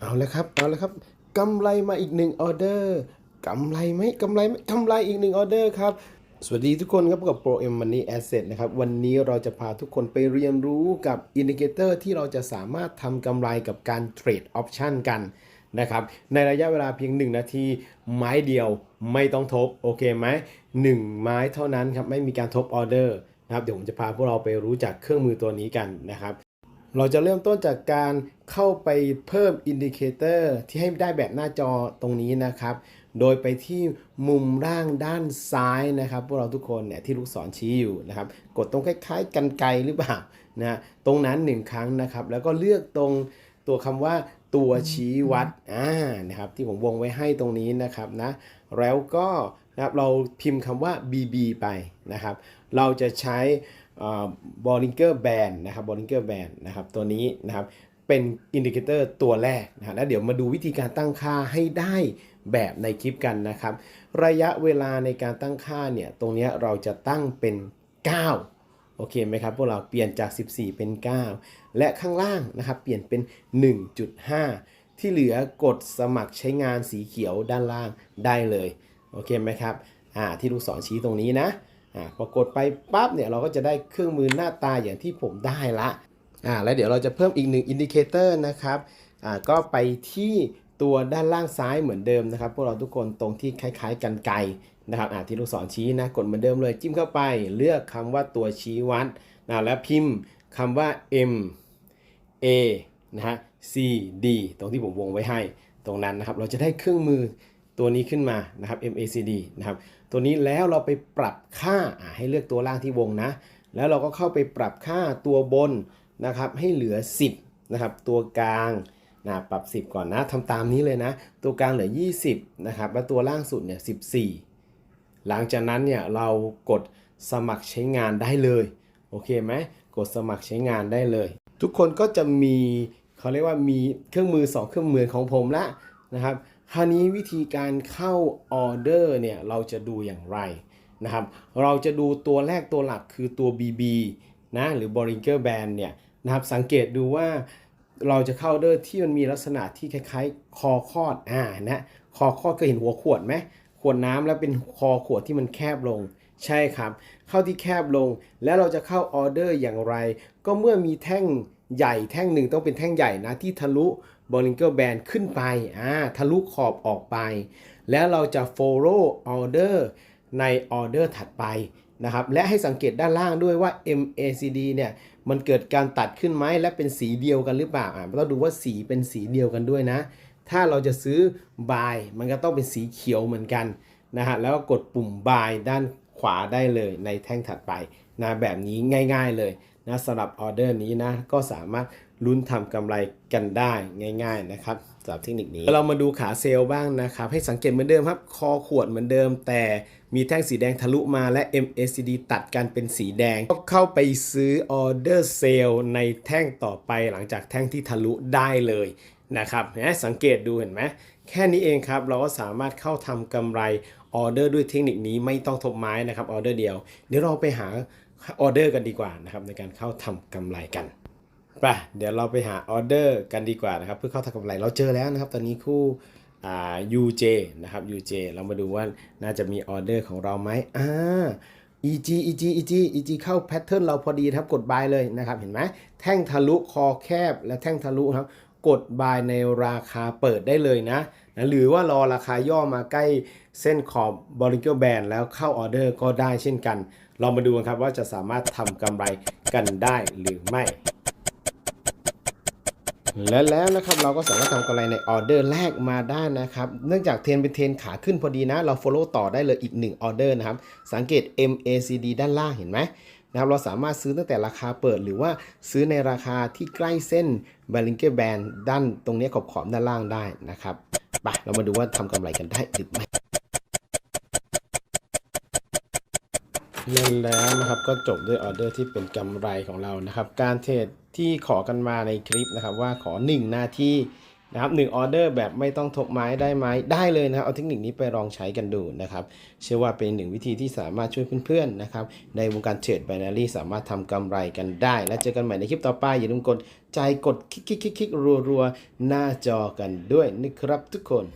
เอาแล้วครับเอาแล้วครับกำไรมาอีกหนึ่งออเดอร์กำไรไหมกำไรไหมกำไรอีกหนึ่งออเดอร์ครับสวัสดีทุกคนครับพบกับ Pro M Money Asset นะครับวันนี้เราจะพาทุกคนไปเรียนรู้กับอินดิเคเตอร์ที่เราจะสามารถทำกำไรกับการเทรดออปชันกันนะครับในระยะเวลาเพียง 1 นาที ไม้เดียวไม่ต้องทบ โอเคไหมหนึ่งไม้เท่านั้นครับไม่มีการทบออเดอร์นะครับเดี๋ยวผมจะพาพวกเราไปรู้จักเครื่องมือตัวนี้กันนะครับ เราจะเริ่มต้นจากการเข้าไปเพิ่มอินดิเคเตอร์ที่ให้ได้แบบหน้าจอตรงนี้นะครับ โดยไปที่มุมล่างด้านซ้ายนะครับ พวกเราทุกคนเนี่ยที่ลูกศรชี้อยู่นะครับ กดตรงคล้ายๆ กันไกลหรือเปล่านะตรงนั้นหนึ่งครั้งนะครับ แล้วก็เลือกตรงตัวคำว่าตัวชี้วัดอ่านะครับที่ผมวงไว้ให้ตรงนี้นะครับนะแล้วก็นะครับเราพิมพ์คำว่า BB ไปนะครับ เราจะใช้ บอลลิงเกอร์แบนนะครับบอลลิงเกอร์แบนนะครับตัวนี้นะครับเป็นอินดิเคเตอร์ตัวแรกนะแล้วเดี๋ยวมาดูวิธีการตั้งค่าให้ได้แบบในคลิปกันนะครับ ระยะเวลาในการตั้งค่าเนี่ยตรงนี้เราจะตั้งเป็น 9 โอเคไหมครับพวกเราเปลี่ยนจาก 14 เป็น 9 และข้างล่างนะครับเปลี่ยนเป็น 1.5 ที่เหลือกดสมัครใช้งานสีเขียวด้านล่างได้เลย โอเคไหมครับอ่าที่ลูกศรชี้ตรงนี้นะ อ่าพอกดไปปั๊บเนี่ยเราก็จะได้เครื่องมือหน้าตาอย่างที่ผมได้ละอ่าแล้วเดี๋ยวเราจะเพิ่มอีกหนึ่งอินดิเคเตอร์นะครับอ่าก็ไปที่ตัวด้านล่างซ้ายเหมือนเดิมนะครับ พวกเราทุกคนตรงที่คล้ายๆ กันไกลนะครับอ่าที่ลูกศรชี้นะกดเหมือนเดิมเลยจิ้มเข้าไปเลือกคำว่าตัวชี้วัดนะแล้วพิมพ์คำว่า M A นะฮะ C D ตรงที่ผมวงไว้ให้ตรงนั้นนะครับ เราจะได้เครื่องมือ ตัวนี้ขึ้นมานะครับ MACD นะครับตัวนี้แล้วเราไปปรับค่าให้เลือกตัวล่างที่วงนะ แล้วเราก็เข้าไปปรับค่าตัวบนนะครับให้เหลือ 10นะครับตัวกลางนะปรับ 10 ก่อนนะทำตามนี้เลยนะ ตัวกลางเหลือ 20นะครับแล้วตัวล่างสุดเนี่ย14 หลังจากนั้นเนี่ยเรากดสมัครใช้งานได้เลยโอเคไหมกดสมัครใช้งานได้เลย ทุกคนก็จะมีเขาเรียกว่ามีเครื่องมือ 2 เครื่องมือของผมละนะครับ คราวนี้วิธีการเข้าออเดอร์เนี่ยเราจะดูอย่างไรนะครับ เราจะดูตัวแรกตัวหลักคือตัว BB นะหรือ Bollinger Band เนี่ยนะครับสังเกตดูว่าเราจะเข้าออเดอร์ที่มันมีลักษณะที่คล้ายๆ คอคอดอ่านะคอคอดเคยเห็นหัวขวดไหมขวดน้ำแล้วเป็นคอขวดที่มันแคบลงใช่ครับ เข้าที่แคบลงแล้วเราจะเข้าออเดอร์อย่างไร ก็เมื่อมีแท่งใหญ่แท่งหนึ่งต้องเป็นแท่งใหญ่นะที่ทะลุ บอลลิงเกอร์แบนขึ้นไปอ่าทะลุขอบออกไป แล้วเราจะ follow order ในออเดอร์ถัดไปนะครับ และให้สังเกตด้านล่างด้วยว่า MACD เนี่ยมันเกิดการตัดขึ้นไหมและเป็นสีเดียวกันหรือเปล่าอ่าเราดูว่าสีเป็นสีเดียวกันด้วยนะ ถ้าเราจะซื้อ buy มันก็ต้องเป็นสีเขียวเหมือนกันนะฮะแล้วก็กดปุ่ม buy ด้านขวาได้เลยในแท่งถัดไปนะแบบนี้ง่าย ๆเลยนะสำหรับออเดอร์นี้นะก็สามารถ ลุ้นทำกำไรกันได้ง่าย ๆนะครับสำหรับเทคนิคนี้ เรามาดูขาเซลล์บ้างนะครับ ให้สังเกตเหมือนเดิมครับ คอขวดเหมือนเดิม แต่มีแท่งสีแดงทะลุมาและ MACD ตัดกันเป็นสีแดง ก็เข้าไปซื้อออเดอร์เซลล์ในแท่งต่อไปหลังจากแท่งที่ทะลุได้เลยนะครับนะสังเกตดูเห็นไหมแค่นี้เองครับ เราก็สามารถเข้าทำกำไรออเดอร์ด้วยเทคนิคนี้ไม่ต้องทบไม้นะครับออเดอร์เดียว เดี๋ยวเราไปหาออเดอร์กันดีกว่านะครับในการเข้าทำกำไรกัน ไปเดี๋ยวเราไปหาออเดอร์กันดีกว่านะครับ เพื่อเข้าทำกำไรเราเจอแล้วนะครับ ตอนนี้คู่อ่า UJ นะครับ UJ เรามาดูว่าน่าจะมีออเดอร์ของเราไหมอ่า EG EG EG EG เข้าแพทเทิร์นเราพอดีครับกด buy เลยนะครับ เห็นไหมแท่งทะลุคอแคบและแท่งทะลุครับ กด buy ในราคาเปิดได้เลยนะนะหรือว่ารอราคาย่อมาใกล้เส้นขอบ b o l l i n g e r Band แล้วเข้าออเดอร์ก็ได้เช่นกัน เรามาดูกันครับว่าจะสามารถทำกำไรกันได้หรือไม่ และแล้วนะครับเราก็สามารถทำกำไรในออเดอร์แรกมาได้นะครับ เนื่องจากเทรนเป็นเทรนขาขึ้นพอดีนะ เรา follow ต่อได้เลยอีก1ออเดอร์นะครับ สังเกต MACD ด้านล่างเห็นไหมนะครับเราสามารถซื้อตั้งแต่ราคาเปิดหรือว่าซื้อในราคาที่ใกล้เส้น b a l l i n g e r Band ด้านตรงนี้ขอบขอบๆด้านล่างได้นะครับไปเรามาดูว่าทำกำไรกันได้หรือไม่ เล่นแล้วนะครับก็จบด้วยออเดอร์ที่เป็นกำไรของเรานะครับ การเทรดที่ขอกันมาในคลิปนะครับ ว่าขอ 1 นาทีนะครับหนึ่งออเดอร์แบบไม่ต้องทบไม้ได้ไหมได้เลยนะครับเอาเทคนิคนี้ไปลองใช้กันดูนะครับ เชื่อว่าเป็นหนึ่งวิธีที่สามารถช่วยเพื่อนๆนะครับในวงการเทรดไบนารี่สามารถทำกำไรกันได้ แล้วเจอกันใหม่ในคลิปต่อไป อย่าลืมกดใจกดคลิกๆๆๆรัวๆ หน้าจอกันด้วยนะครับทุกคน